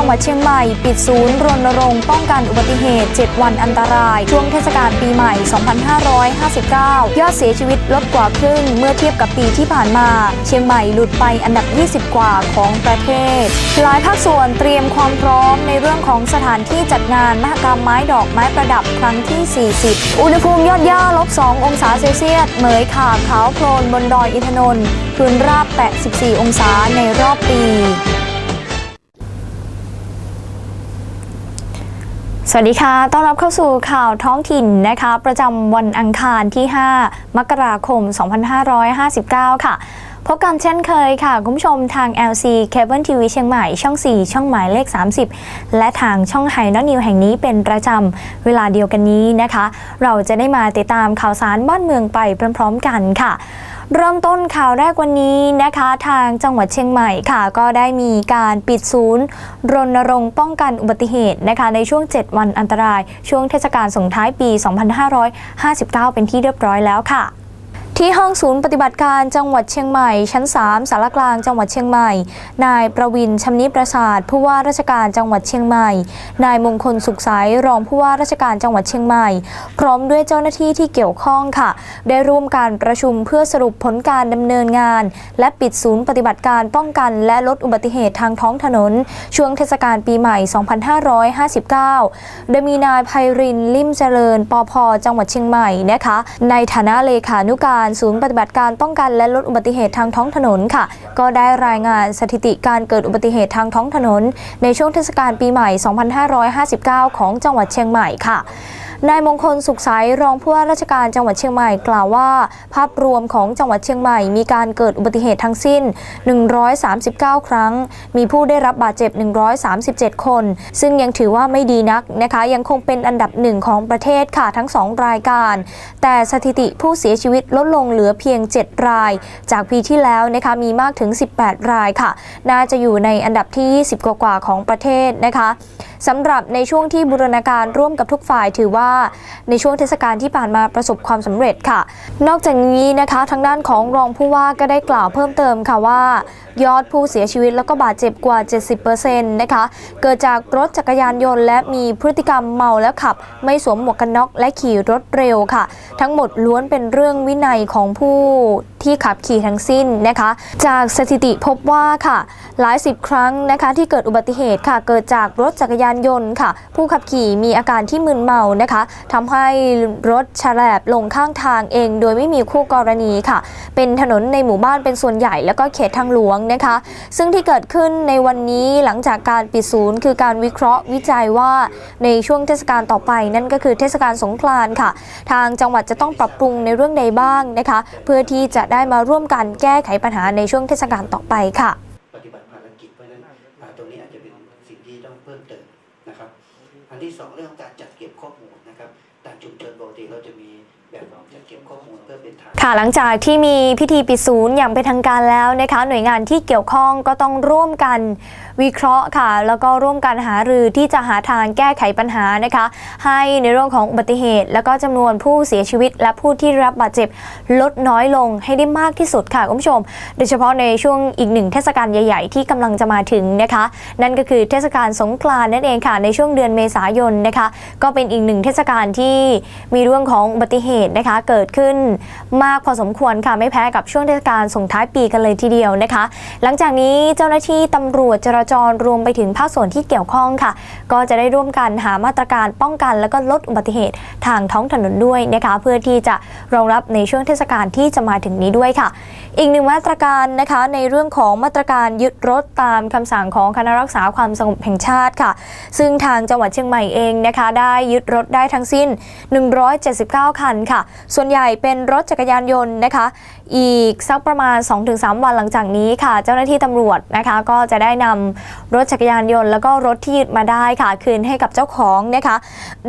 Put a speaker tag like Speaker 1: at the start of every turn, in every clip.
Speaker 1: จังหวัดเชียงใหม่ ปิดศูนย์รณรงค์ป้องกันอุบัติเหตุ 7 วันอันตราย ช่วงเทศกาลปีใหม่ 2559 ยอดเสียชีวิตลดกว่าครึ่ง เมื่อเทียบกับปีที่ผ่านมา เชียงใหม่หลุดไปอันดับ 20 กว่าของประเทศ หลายภาคส่วนเตรียมความพร้อมในเรื่องของสถานที่จัดงานมหกรรมไม้ดอกไม้ประดับครั้งที่ 40 อุณหภูมิยอดย่าลบ 2 องศาเซลเซียส เหมยขาบขาวโพลนบนดอยอินทนนท์พื้นราบแตะ 14 องศาในรอบปี สวัสดีค่ะ ต้อนรับเข้าสู่ข่าวท้องถิ่นนะคะ ประจำวันอังคารที่ 5 มกราคม 2559 ค่ะ พบกันเช่นเคยค่ะ คุณผู้ชมทาง LC Cable TV เชียงใหม่ ช่อง 4 ช่องหมายเลข 30 และทางช่องไฮนอนิวแห่งนี้เป็นประจำเวลาเดียวกันนี้นะคะ เราจะได้มาติดตามข่าวสารบ้านเมืองไปพร้อมๆกันค่ะ เริ่มต้นข่าวแรกวันนี้นะคะ ทางจังหวัดเชียงใหม่ค่ะ ก็ได้มีการปิดศูนย์ รณรงค์ป้องกันอุบัติเหตุนะคะ ในช่วง 7 วันอันตราย ช่วงเทศกาลส่งท้ายปี 2559 เป็นที่เรียบร้อยแล้วค่ะ ที่ห้องศูนย์ปฏิบัติการจังหวัดเชียงใหม่ ชั้น 3สารกลางจังหวัดเชียงใหม่ นายประวินชำนิประสาทผู้ว่าราชการจังหวัดเชียงใหม่ นายมงคลสุขใสรองผู้ว่าราชการจังหวัดเชียงใหม่ พร้อมด้วยเจ้าหน้าที่ที่เกี่ยวข้องค่ะ ได้ร่วมการประชุมเพื่อสรุปผลการดำเนินงาน และปิดศูนย์ปฏิบัติการป้องกันและลดอุบัติเหตุทางท้องถนน ช่วงเทศกาลปีใหม่ 2559 โดยมีนายไพรินลิมเจริญปอพจังหวัดเชียงใหม่นะคะ ในฐานะเลขานุการศูนย์ปฏิบัติการป้องกันและลดอุบัติเหตุทางท้องถนนค่ะ ก็ได้รายงานสถิติการเกิดอุบัติเหตุทางท้องถนน ในช่วงเทศกาลปีใหม่ 2559 ของจังหวัดเชียงใหม่ค่ะ นายมงคลสุขใสรองผู้ว่าราชการจังหวัดเชียงใหม่กล่าวว่า ภาพรวมของจังหวัดเชียงใหม่มีการเกิดอุบัติเหตุทั้งสิ้น 139 ครั้ง มีผู้ได้รับบาดเจ็บ 137 คน ซึ่งยังถือว่าไม่ดีนักนะคะยังคงเป็นอันดับหนึ่งของประเทศค่ะทั้ง 2 รายการ แต่สถิติผู้เสียชีวิตลดลงเหลือเพียง 7 ราย จากปีที่แล้วนะคะมีมากถึง 18 รายค่ะ น่าจะอยู่ในอันดับที่ 20 กว่าของประเทศนะคะสำหรับในช่วงที่บูรณาการร่วมกับทุกฝ่ายถือว่าในช่วงเทศกาลที่ผ่านมาประสบความสำเร็จค่ะ นอกจากนี้นะคะทางด้านของรองผู้ว่าก็ได้กล่าวเพิ่มเติมค่ะว่า ยอดผู้เสียชีวิตแล้วก็บาดเจ็บกว่า 70%นะคะเกิดจากรถจักรยานยนต์ และมีพฤติกรรมเมาแล้วขับ ไม่สวมหมวกกันน็อกและขี่รถเร็วค่ะ ทั้งหมดล้วนเป็นเรื่องวินัยของผู้ที่ขับขี่ทั้งสิ้นนะคะ จากสถิติพบว่าค่ะ หลายสิบครั้งนะคะ ที่เกิดอุบัติเหตุค่ะ เกิดจากรถจักรยานยนต์ค่ะ ผู้ขับขี่มีอาการที่มึนเมานะคะนะคะทำให้รถฉลบลงข้างทางเอง โดยไม่มีคู่กรณีค่ะ เป็นถนนในหมู่บ้านเป็นส่วนใหญ่แล้วก็เขตทางหลวงนะคะ ซึ่งที่เกิดขึ้นในวันนี้หลังจากการปิดศูนย์ คือการวิเคราะห์วิจัยว่าในช่วงเทศกาลต่อไป นั่นก็คือเทศกาลสงกรานต์ค่ะ ทางจังหวัดจะต้องปรับปรุงในเรื่องใดบ้างนะคะ เพื่อที่จะได้มาร่วมกันแก้ไขปัญหาในช่วงเทศกาลต่อไปค่ะ
Speaker 2: ปฏิบัติภารกิจเพราะนั้นตรงนี้อาจจะเป็นสิ่งที่ต้องเพิ่มเติมนะครับ อันที่สองเรื่องของการจัดเก็บข้อมูล นะครับตามชุมชนปกติเราจะมี
Speaker 1: ค่ะหลังจากที่มีพิธีปิดศูนย์อย่างเป็นทางการแล้วนะคะหน่วยงานที่เกี่ยวข้องก็ต้องร่วมกันวิเคราะห์ค่ะ แล้วก็ร่วมกันหารือที่จะหาทางแก้ไขปัญหานะคะ ให้ในเรื่องของอุบัติเหตุ แล้วก็จำนวนผู้เสียชีวิต และผู้ที่รับบาดเจ็บลดน้อยลงให้ได้มากที่สุดค่ะคุณผู้ชม โดยเฉพาะในช่วงอีกหนึ่งเทศกาลใหญ่ ๆ ที่กำลังจะมาถึงนะคะ นั่นก็คือเทศกาลสงกรานต์นั่นเองค่ะในช่วงเดือนเมษายนนะคะ ก็เป็นอีกหนึ่งเทศกาลที่มีเรื่องของอุบัติเหตุนะคะ เกิดขึ้นมากพอสมควรค่ะไม่แพ้กับช่วงเทศกาลส่งท้ายปีกันเลยทีเดียวนะคะ หลังจากนี้เจ้าหน้าที่ตำรวจจราจรรวมไปถึงภาคส่วนที่เกี่ยวข้องค่ะ ก็จะได้ร่วมกันหามาตรการป้องกัน และก็ลดอุบัติเหตุทางท้องถนนด้วยนะคะ เพื่อที่จะรองรับในช่วงเทศกาลที่จะมาถึงนี้ด้วยค่ะ อีกหนึ่งมาตรการนะคะในเรื่องของมาตรการยึดรถตามคำสั่งของคณะรักษาความสงบแห่งชาติค่ะ ซึ่งทางจังหวัดเชียงใหม่เองนะคะ ได้ยึดรถได้ทั้งสิ้น 179 คันค่ะ ส่วนใหญ่เป็นรถจักรยานยนต์นะคะ อีกสักประมาณ 2-3 วันหลังจากนี้ค่ะ เจ้าหน้าที่ตำรวจนะคะ ก็จะได้นำรถจักรยานยนต์ แล้วก็รถที่ยึดมาได้ค่ะ คืนให้กับเจ้าของนะคะ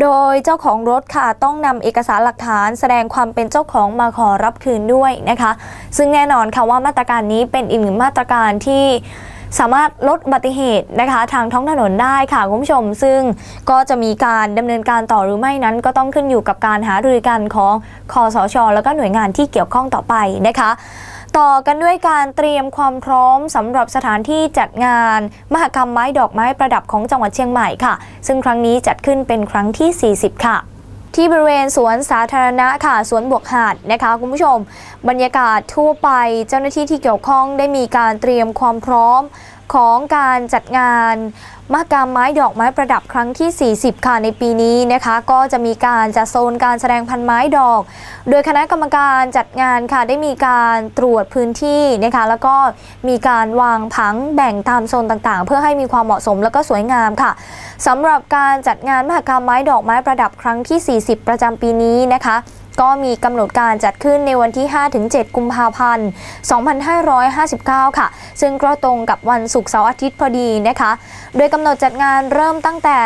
Speaker 1: โดยเจ้าของรถค่ะต้องนำเอกสารหลักฐาน แสดงความเป็นเจ้าของมาขอรับคืนด้วยนะคะ ซึ่งแน่นอนค่ะว่ามาตรการนี้เป็นอีกหนึ่งมาตรการที่ สามารถลดอุบัติเหตุนะคะ ทางท้องถนนได้ค่ะคุณผู้ชม ซึ่งก็จะมีการดำเนินการต่อหรือไม่นั้น ก็ต้องขึ้นอยู่กับการหารือกันของคอสช แล้วก็หน่วยงานที่เกี่ยวข้องต่อไปนะคะต่อกันด้วยการเตรียมความพร้อมสำหรับสถานที่จัดงาน มหกรรมไม้ดอกไม้ประดับของจังหวัดเชียงใหม่ค่ะ ซึ่งครั้งนี้จัดขึ้นเป็นครั้งที่ 40 ค่ะ ที่บริเวณสวนสาธารณะค่ะสวนบวกหาดนะคะคุณผู้ชม บรรยากาศทั่วไปเจ้าหน้าที่ที่เกี่ยวข้องได้มีการเตรียมความพร้อม ของการจัดงานมหกรรมไม้ดอกไม้ประดับครั้งที่ 40 ค่ะในปีนี้นะคะ ก็จะมีการจัดโซนการแสดงพันไม้ดอก โดยคณะกรรมการจัดงานค่ะได้มีการตรวจพื้นที่นะคะ แล้วก็มีการวางผังแบ่งตามโซนต่างๆ เพื่อให้มีความเหมาะสมแล้วก็สวยงามค่ะสำหรับการจัดงานมหกรรมไม้ดอกไม้ประดับครั้งที่ 40 ประจำปีนี้นะคะ ก็มีกำหนดการจัดขึ้นในวันที่ 5-7 กุมภาพันธ์ 2559 ค่ะ ซึ่งก็ตรงกับวันศุกร์เสาร์อาทิตย์พอดีนะคะ โดยกำหนดจัดงานเริ่มตั้งแต่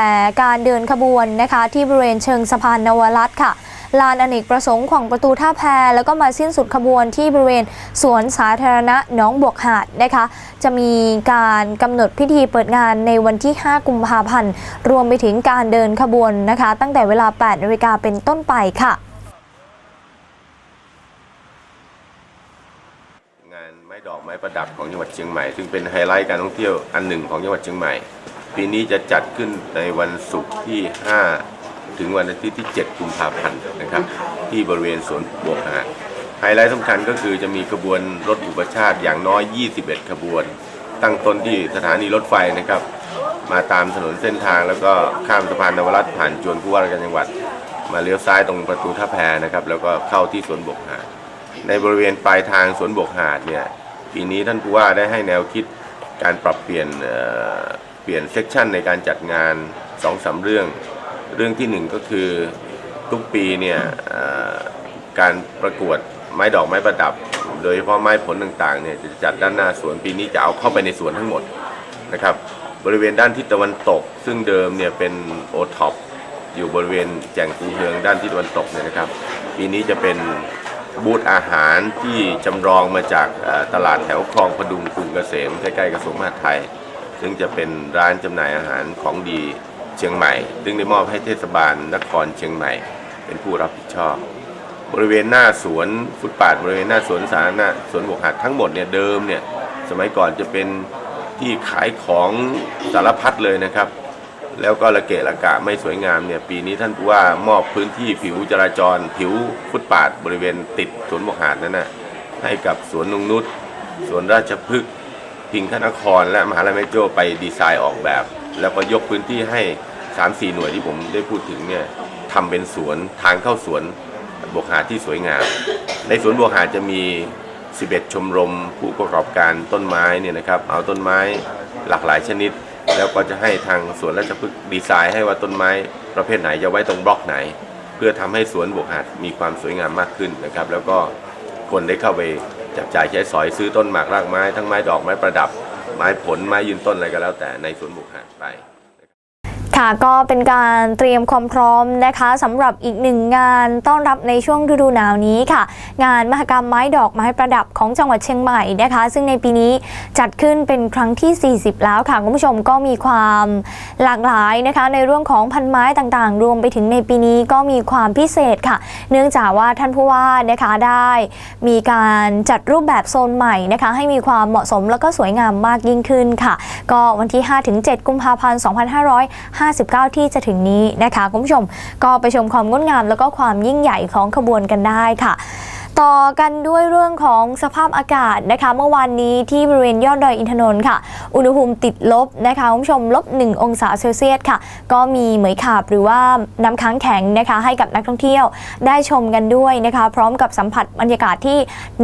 Speaker 1: การเดินขบวนนะคะ ที่บริเวณเชิงสะพานนวรัตน์ค่ะลานอเนกประสงค์ของประตูท่าแพแล้วก็มาสิ้นสุดขบวนที่บริเวณสวนสาธารณะหนองบวกหาดนะคะ จะมีการกำหนดพิธีเปิดงานในวันที่ 5 กุมภาพันธ์ รวมไปถึงการเดินขบวนนะคะ ตั้งแต่เวลา8นาฬิกาเป็นต้นไปค่ะ
Speaker 3: งานไม้ดอกไม้ประดับของจังหวัดเชียงใหม่ ซึ่งเป็นไฮไลท์การท่องเที่ยวอันหนึ่งของจังหวัดเชียงใหม่ ปีนี้จะจัดขึ้นในวันศุกร์ที่ 5 ถึงวันอาทิตย์ที่ 7 กุมภาพันธ์นะครับ ที่บริเวณสวนบวกหาดไฮไลท์สำคัญก็คือจะมีขบวนรถอุปชาติอย่างน้อย 21 ขบวน ตั้งต้นที่สถานีรถไฟนะครับ มาตามถนนเส้นทางแล้วก็ข้ามสะพานนวรัตน์ผ่านจวนผู้ว่าราชการจังหวัด มาเลี้ยวซ้ายตรงประตูท่าแพนะครับแล้วก็เข้าที่สวนบกหาดในบริเวณปลายทางสวนบกหาดเนี่ย ปีนี้ท่านผู้ว่าได้ให้แนวคิดการปรับเปลี่ยนเปลี่ยนเซกชันในการจัดงาน2อสาเรื่อง เรื่องที่หนึ่งก็คือทุกปีเนี่ยการประกวดไม้ดอกไม้ประดับ โดยเฉพาะไม้ผลต่างๆเนี่ยจะจัดด้านหน้าสวนปีนี้จะเอาเข้าไปในสวนทั้งหมดนะครับบริเวณด้านทิศตะวันตก ซึ่งเดิมเนี่ยเป็นโอท็อปอยู่บริเวณแจ่งคูเฮืองด้านทิศตะวันตกเนี่ยนะครับ ปีนี้จะเป็น บูธอาหารที่จำลองมาจากตลาดแถวคลองพดุงกรุงเกษมใกล้ๆกระทรวงมหาดไทย ซึ่งจะเป็นร้านจำหน่ายอาหารของดีเชียงใหม่ ซึ่งได้มอบให้เทศบาลนครเชียงใหม่ เป็นผู้รับผิดชอบ บริเวณหน้าสวนฟุตปาดบริเวณหน้าสวนสาธารณะสวนบกหัดทั้งหมดเนี่ยเดิมเนี่ยสมัยก่อนจะเป็นที่ขายของสารพัดเลยนะครับ แล้วก็ระเกะระกะไม่สวยงามเนี่ยปีนี้ท่านผู้ว่ามอบพื้นที่ผิวจราจร ผิวฟุตปาดบริเวณติดสวนบกหาดนั้นนะให้กับสวนนงนุษสวนราชพฤกษ์พิงคนคร และมหาลัยแม่โจ้ไปดีไซน์ออกแบบ แล้วก็ยกพื้นที่ให้ 3-4 หน่วยที่ผมได้พูดถึงเนี่ยทำเป็นสวนทางเข้าสวนบวกหาดที่สวยงาม ในสวนบวกหาดจะมี 11 ชมรมผู้ประกอบการต้นไม้เนี่ยนะครับเอาต้นไม้หลากหลายชนิด แล้วก็จะให้ทางสวนราชพฤกษ์ดีไซน์ให้ว่าต้นไม้ประเภทไหนจะไว้ตรงบล็อกไหน เพื่อทำให้สวนบวกหาดมีความสวยงามมากขึ้นนะครับ แล้วก็คนได้เข้าไปจับจ่ายใช้สอยซื้อต้นหมากรากไม้ทั้งไม้ดอกไม้ประดับ ไม้ผลไม้ยืนต้นอะไรก็แล้วแต่ในสวนบวกหาดไป
Speaker 1: ค่ะก็เป็นการเตรียมความพร้อมนะคะสำหรับอีกหนึ่งงานต้อนรับในช่วงฤดูหนาวนี้ค่ะ งานมหกรรมไม้ดอกไม้ประดับของจังหวัดเชียงใหม่นะคะ ซึ่งในปีนี้จัดขึ้นเป็นครั้งที่ 40 แล้วค่ะคุณผู้ชมก็มีความหลากหลายนะคะ ในเรื่องของพันไม้ต่างๆ รวมไปถึงในปีนี้ก็มีความพิเศษค่ะ เนื่องจากว่าท่านผู้ว่านะคะได้มีการจัดรูปแบบโซนใหม่นะคะ ให้มีความเหมาะสมแล้วก็สวยงามมากยิ่งขึ้นค่ะ ก็วันที่ 5-7 กุมภาพันธ์59 ที่จะถึงนี้นะคะคุณผู้ชมก็ไปชมความงดงามแล้วก็ความยิ่งใหญ่ของขบวนกันได้ค่ะ ต่อกันด้วยเรื่องของสภาพอากาศนะคะ เมื่อวานนี้ที่บริเวณยอดดอยอินทนนท์ค่ะ อุณหภูมิติดลบนะคะคุณผู้ชมลบ 1 องศาเซลเซียสค่ะ ก็มีเหมยขาบหรือว่าน้ำค้างแข็งนะคะให้กับนักท่องเที่ยวได้ชมกันด้วยนะคะ พร้อมกับสัมผัสบรรยากาศที่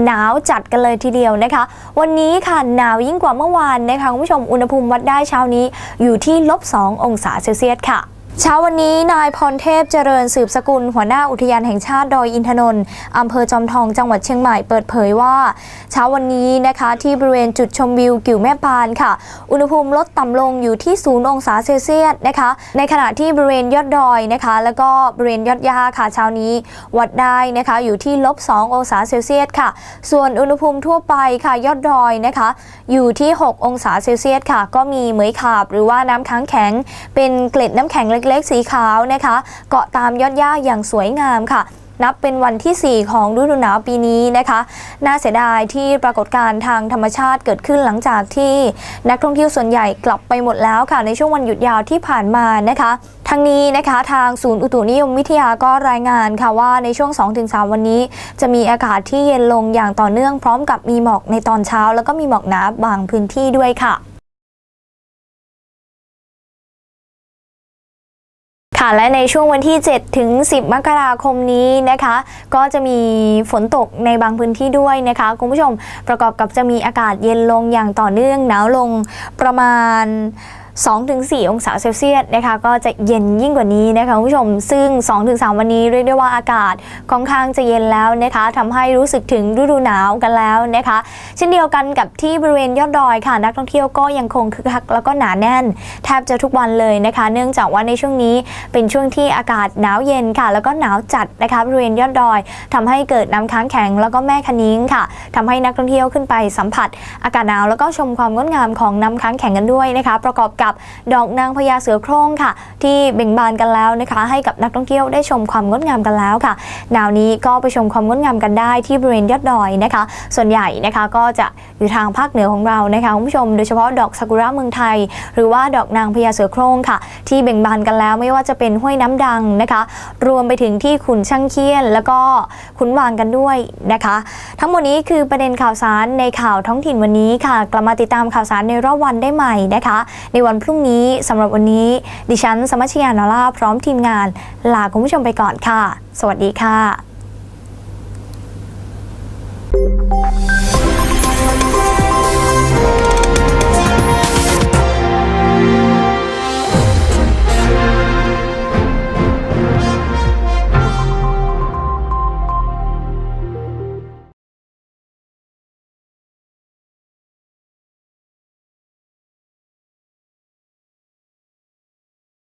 Speaker 1: หนาวจัดกันเลยทีเดียวนะคะ วันนี้ค่ะหนาวยิ่งกว่าเมื่อวานนะคะคุณผู้ชมอุณหภูมิวัดได้เช้านี้อยู่ที่ลบ 2 องศาเซลเซียสค่ะ เช้าวันนี้นายพรเทพเจริญสืบสกุล หัวหน้าอุทยานแห่งชาติดอยอินทนนท์อำเภอจอมทองจังหวัดเชียงใหม่เปิดเผยว่า เช้าวันนี้นะคะที่บริเวณจุดชมวิวกิ่วแม่ปานค่ะ อุณหภูมิลดต่ำลงอยู่ที่0องศาเซลเซียสนะคะ ในขณะที่บริเวณยอดดอยนะคะ แล้วก็บริเวณยอดยาค่ะเช้านี้วัดได้นะคะอยู่ที่ลบ2ององศาเซลเซียสค่ะ ส่วนอุณหภูมิทั่วไปค่ะยอดดอยนะคะ อยู่ที่ 6 องศาเซลเซียสค่ะ ก็มีเหมยขาบ หรือว่าน้ำค้างแข็ง เป็นเกล็ดน้ำแข็งเล็กๆ สีขาวนะคะ เกาะตามยอดหญ้าอย่างสวยงามค่ะนับเป็นวันที่ 4 ของฤดูหนาวปีนี้นะคะ น่าเสียดายที่ปรากฏการณ์ทางธรรมชาติเกิดขึ้นหลังจากที่นักท่องเที่ยวส่วนใหญ่กลับไปหมดแล้วค่ะ ในช่วงวันหยุดยาวที่ผ่านมานะคะ ทั้งนี้นะคะทางศูนย์อุตุนิยมวิทยาก็รายงานค่ะว่าในช่วง 2-3 วันนี้ จะมีอากาศที่เย็นลงอย่างต่อเนื่องพร้อมกับมีหมอกในตอนเช้า แล้วก็มีหมอกหนาบางพื้นที่ด้วยค่ะ ค่ะและในช่วงวันที่ 7 ถึง 10 มกราคมนี้นะคะ ก็จะมีฝนตกในบางพื้นที่ด้วยนะคะ คุณผู้ชมประกอบกับจะมีอากาศเย็นลงอย่างต่อเนื่องหนาวลงประมาณ 2-4 องศาเซลเซียสนะคะก็จะเย็นยิ่งกว่านี้นะคะคุณผู้ชมซึ่ง 2-3 วันนี้เรียกได้ว่าอากาศค่อนข้างจะเย็นแล้วนะคะทำให้รู้สึกถึงฤดูหนาวกันแล้วนะคะ เช่นเดียวกันกับที่บริเวณยอดดอยค่ะ นักท่องเที่ยวก็ยังคงคึกคักแล้วก็หนาแน่น แทบจะทุกวันเลยนะคะ เนื่องจากว่าในช่วงนี้เป็นช่วงที่อากาศหนาวเย็นค่ะ แล้วก็หนาวจัดนะคะบริเวณยอดดอยทำให้เกิดน้ำค้างแข็งแล้วก็แม่คะนิ้งค่ะทำให้นักท่องเที่ยวขึ้นไปสัมผัส อากาศหนาวแล้วก็ชมความงดงามของน้ำค้างแข็งกันด้วยนะคะ ประกอบกับดอกนางพญาเสือโคร่งค่ะ ที่เบ่งบานกันแล้วนะคะ ให้กับนักท่องเที่ยวได้ชมความงดงามกันแล้วค่ะหนาวนี้ก็ไปชมความงดงามกันได้ที่บริเวณยอดดอยนะคะ ส่วนใหญ่นะคะก็จะอยู่ทางภาคเหนือของเรานะคะคุณผู้ชม โดยเฉพาะดอกซากุระเมืองไทย หรือว่าดอกนางพญาเสือโคร่งค่ะ ที่เบ่งบานกันแล้วไม่ว่าจะเป็นห้วยน้ำดังนะคะ รวมไปถึงที่ขุนช่างเคียน แล้วก็ขุนวางกันด้วยนะคะ ทั้งหมดนี้คือประเด็นข่าวสารในข่าวท้องถิ่นวันนี้ค่ะ กลับมาติดตามข่าวสารในรอบวันได้ใหม่นะคะในวันันพรุ่งนี้สำหรับวันนี้ ดิฉันสมัชยานาล่าพร้อมทีมงาน ลาคุณผู้ชมไปก่อนค่ะ สวัสดีค่ะ